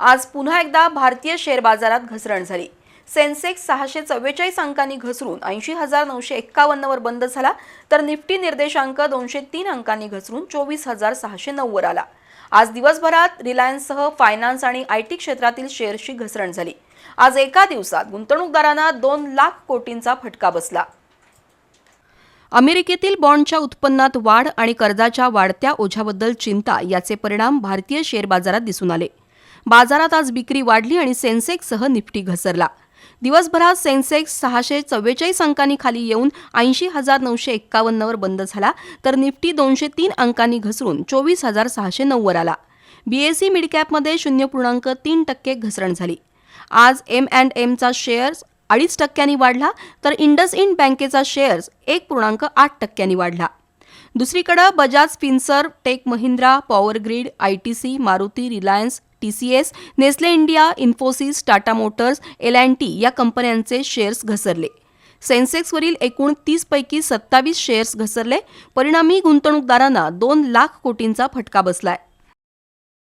आज पुन्हा एकदा भारतीय शेअर बाजारात घसरण झाली. सेन्सेक्स सहाशे चव्वेचाळीस अंकांनी घसरून ऐंशी हजार नऊशे एक्कावन्नवर बंद झाला तर निफ्टी निर्देशांक दोनशे तीन अंकांनी घसरून चोवीस हजार सहाशे नऊवर आला. आज दिवसभरात रिलायन्ससह फायनान्स आणि आय टी क्षेत्रातील शेअर्सची घसरण झाली. आज एका दिवसात गुंतवणूकदारांना दोन लाख कोटींचा फटका बसला. अमेरिकेतील बॉन्डच्या उत्पन्नात वाढ आणि कर्जाच्या वाढत्या ओझ्याबद्दल चिंता याचे परिणाम भारतीय शेअर बाजारात दिसून आले. बाजारात आज विक्री वाढली आणि सेन्सेक्ससह निफ्टी घसरला. दिवसभरात सेन्सेक्स सहाशे चव्वेचाळीस अंकांनी खाली येऊन ऐंशी हजार नऊशे एक्कावन्नवर बंद झाला तर निफ्टी दोनशे तीन अंकांनी घसरून चोवीस हजार सहाशे नऊवर आला. बीएससी मिडकॅपमध्ये शून्य पूर्णांक तीन टक्के घसरण झाली. आज एम अँड एमचा शेअर्स अडीच टक्क्यांनी वाढला तर इंडस इंड बँकेचा शेअर्स एक पूर्णांक आठ टक्क्यांनी वाढला. दुसरीकडे Bajaj Finserv Tech Mahindra Power Grid I T C Maruti Reliance T C S Nestle India Infosys Tata Motors L and T या कंपन्यांचे शेअर्स घसरले. सेन्सेक्सवरील एकूण तीसपैकी सत्तावीस शेअर्स घसरले. परिणामी गुंतवणूकदारांना दोन लाख कोटींचा फटका बसलाय.